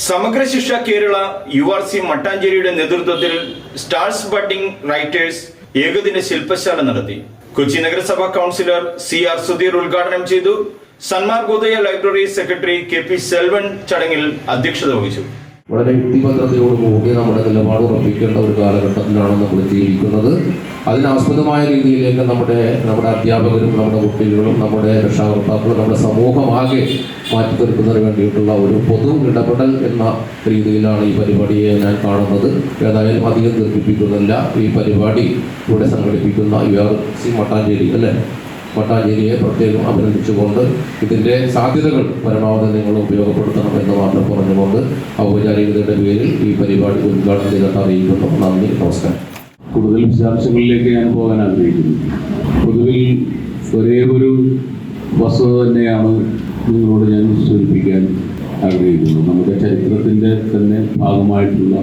Samagra Shiksha Kerala U R C മട്ടാഞ്ചേരിയുടെ നേതൃത്വത്തിൽ stars budding writers ഏകദിന ശില്പശാല നടത്തി. കൊച്ചി നഗരസഭാ കൗൺസിലർ സി ആർ സുധീർ ഉദ്ഘാടനം ചെയ്തു. Sanmargodaya library secretary K P Selvan ചടങ്ങിൽ അധ്യക്ഷത വഹിച്ചു. വളരെ യുക്തിഭദ്രതയോടുകൂടി നമ്മുടെ നിലപാട് ഉറപ്പിക്കേണ്ട ഒരു കാലഘട്ടത്തിലാണ് നമ്മൾ ജീവിക്കുന്നത് അതിനാസ്പദമായ രീതിയിലേക്ക് നമ്മുടെ നമ്മുടെ അധ്യാപകരും നമ്മുടെ കുട്ടികളും നമ്മുടെ രക്ഷാകർത്താക്കളും നമ്മുടെ സമൂഹമാകെ മാറ്റിത്തീർക്കുന്നതിന് വേണ്ടിയിട്ടുള്ള ഒരു പൊതു ഇടപെടൽ എന്ന രീതിയിലാണ് ഈ പരിപാടിയെ ഞാൻ കാണുന്നത്. ഏതായാലും അധികം ദീർഘിപ്പിക്കുന്നില്ല. ഈ പരിപാടി ഇവിടെ സംഘടിപ്പിക്കുന്ന യു ആർ സി മട്ടാഞ്ചേരി അല്ലേ? മട്ടാഞ്ചേരിയെ പ്രത്യേകം അഭിനന്ദിച്ചുകൊണ്ട് ഇതിന്റെ സാധ്യതകൾ പരമാവധി നിങ്ങൾ ഉപയോഗപ്പെടുത്തണം എന്ന് മാത്രം പറഞ്ഞുകൊണ്ട് ഔപചാരികതയുടെ പേരിൽ ഈ പരിപാടി ഉദ്ഘാടനം ചെയ്തിട്ട് അറിയിക്കുന്നു. നന്ദി നമസ്കാരം. കൂടുതൽ വിശദാംശങ്ങളിലേക്ക് ഞാൻ പോകാൻ ആഗ്രഹിക്കുന്നു. പൊതുവിൽ ഒരേ ഒരു വസ്തുത തന്നെയാണ് നിങ്ങളോട് ഞാൻ സൂചിപ്പിക്കാൻ ആഗ്രഹിക്കുന്നു. നമ്മുടെ ചരിത്രത്തിന്റെ തന്നെ ഭാഗമായിട്ടുള്ള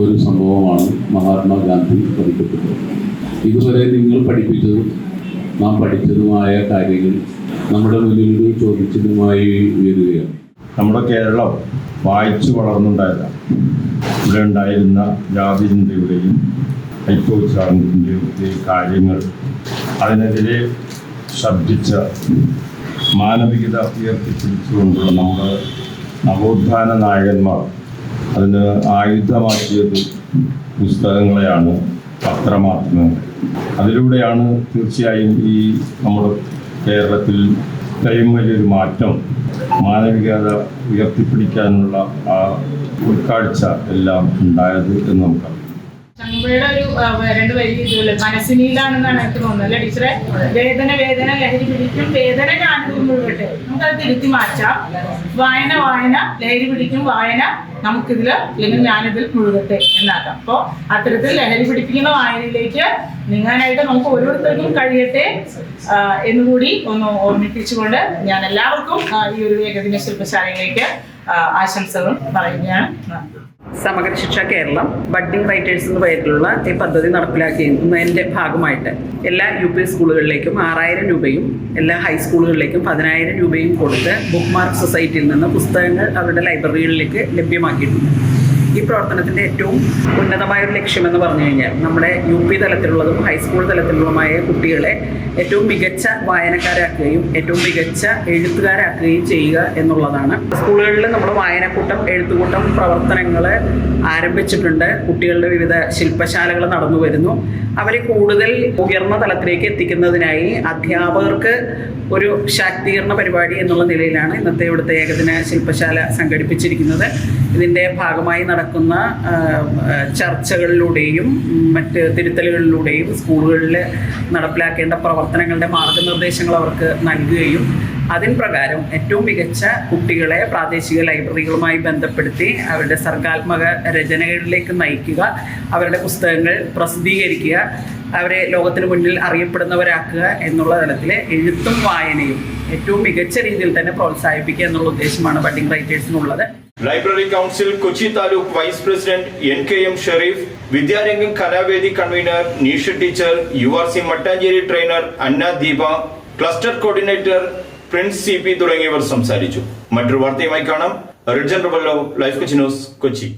ഒരു സംഭവമാണ് മഹാത്മാഗാന്ധി പഠിക്കപ്പെട്ടത്. ഇതുവരെ നിങ്ങൾ പഠിപ്പിച്ചതും നാം പഠിച്ചതുമായ കാര്യങ്ങൾ നമ്മുടെ മുന്നിൽ ചോദിച്ചതുമായി ഉയരുകയാണ്. നമ്മുടെ കേരളം വായിച്ചു വളർന്നുണ്ടായതാണ്. ഇവിടെ ഉണ്ടായിരുന്ന ജാതി ചിന്തയുടെയും ഐക്യോച്ചാരണത്തിന്റെയും കാര്യങ്ങൾ അതിനെതിരെ ശബ്ദിച്ച മാനവികത ഉയർത്തിപ്പിടിച്ചുകൊണ്ടുള്ള നമ്മുടെ നവോത്ഥാന നായകന്മാർ അതിന് ആയുധമാക്കിയത് പുസ്തകങ്ങളെയാണ് പത്രമാധ്യമങ്ങൾ. അതിലൂടെയാണ് തീർച്ചയായും ഈ നമ്മുടെ കേരളത്തിൽ ഇത്രയും വലിയൊരു മാറ്റം മാനവികത ഉയർത്തിപ്പിടിക്കാനുള്ള ആ ഉൾക്കാഴ്ച എല്ലാം ഉണ്ടായത് എന്ന് നമുക്കറിയാം. ചങ്ങമ്പുഴയുടെ ഒരു രണ്ട് വരി ഇതുപോലെ മനസ്സിനിലാണെന്നാണ് എനിക്ക് തോന്നുന്നത് അല്ലേ ടീച്ചറെ? വേദന വേദന ലഹരി പിടിക്കും വേദന കാണുമ്പോഴട്ടെ നമുക്കത് തിരുത്തി മാറ്റാം. വായന വായന ലഹരി പിടിക്കും വായന നമുക്കിതിൽ അല്ലെങ്കിൽ ഞാനിതിൽ മുഴുകട്ടെ എന്നാക്കാം. അപ്പോൾ അത്തരത്തിൽ ലഹരി പിടിപ്പിക്കുന്ന വായനയിലേക്ക് നീങ്ങാനായിട്ട് നമുക്ക് ഓരോരുത്തർക്കും കഴിയട്ടെ എന്നുകൂടി ഒന്ന് ഓർമ്മിപ്പിച്ചുകൊണ്ട് ഞാൻ എല്ലാവർക്കും ഈ ഒരു ഏകദിന ശില്പശാലയിലേക്ക് ആശംസകൾ പറയുകയാണ്. സമഗ്ര ശിക്ഷ കേരളം ബഡ്ഡിംഗ് റൈറ്റേഴ്സ് എന്ന പേരിലുള്ള ഈ പദ്ധതി നടപ്പിലാക്കുന്നതിന്റെ ഭാഗമായിട്ട് എല്ലാ യു പി സ്കൂളുകളിലേക്കും ആറായിരം രൂപയും എല്ലാ ഹൈസ്കൂളുകളിലേക്കും പതിനായിരം രൂപയും കൊടുത്ത് ബുക്ക് മാർക്ക് സൊസൈറ്റിയിൽ നിന്ന് പുസ്തകങ്ങൾ അവരുടെ ലൈബ്രറികളിലേക്ക് ലഭ്യമാക്കിയിട്ടുണ്ട്. ഈ പ്രവർത്തനത്തിന്റെ ഏറ്റവും ഉന്നതമായ ഒരു ലക്ഷ്യമെന്ന് പറഞ്ഞു കഴിഞ്ഞാൽ നമ്മുടെ യു പി തലത്തിലുള്ളതും ഹൈസ്കൂൾ തലത്തിലുള്ളതുമായ കുട്ടികളെ ഏറ്റവും മികച്ച വായനക്കാരാക്കുകയും ഏറ്റവും മികച്ച എഴുത്തുകാരാക്കുകയും ചെയ്യുക എന്നുള്ളതാണ്. സ്കൂളുകളിൽ നമ്മൾ വായനക്കൂട്ടം എഴുത്തുകൂട്ടം പ്രവർത്തനങ്ങൾ ആരംഭിച്ചിട്ടുണ്ട്. കുട്ടികളുടെ വിവിധ ശില്പശാലകൾ നടന്നു വരുന്നു. അവരെ കൂടുതൽ ഉയർന്ന തലത്തിലേക്ക് എത്തിക്കുന്നതിനായി അധ്യാപകർക്ക് ഒരു ശാക്തീകരണ പരിപാടി എന്നുള്ള നിലയിലാണ് ഇന്നത്തെ ഇവിടുത്തെ ഏകദിന ശില്പശാല സംഘടിപ്പിച്ചിരിക്കുന്നത്. ഇതിന്റെ ഭാഗമായി നടക്കുന്ന ആ, ചർച്ചകളിലൂടെയും മറ്റ് തിരുത്തലുകളിലൂടെയും സ്കൂളുകളിൽ നടപ്പിലാക്കേണ്ട പ്രവർത്തനങ്ങളുടെ മാർഗനിർദ്ദേശങ്ങൾ അവർക്ക് നൽകുകയും അതിൻ പ്രകാരം ഏറ്റവും മികച്ച കുട്ടികളെ പ്രാദേശിക ലൈബ്രറികളുമായി ബന്ധപ്പെടുത്തി അവരുടെ സർഗാത്മക രചനകളിലേക്ക് നയിക്കുക അവരുടെ പുസ്തകങ്ങൾ പ്രസിദ്ധീകരിക്കുക അവരെ ലോകത്തിന് മുന്നിൽ അറിയപ്പെടുന്നവരാക്കുക എന്നുള്ള തലത്തിൽ എഴുത്തും വായനയും ഏറ്റവും മികച്ച രീതിയിൽ തന്നെ പ്രോത്സാഹിപ്പിക്കുക എന്നുള്ള ഉദ്ദേശമാണ് budding റൈറ്റേഴ്സിനുള്ളത്. Library council Kochi taluk vice president N K M Sherif Vidyarangam Kalavedi convener Nisha teacher U R C Mattancherry trainer Anna Deepa cluster coordinator Prince C P തുടങ്ങിയവർ സംസാരിച്ചു. മറ്റൊരു വാർത്തയുമായി കാണാം. Rijen Rebello Life Kochi News Kochi.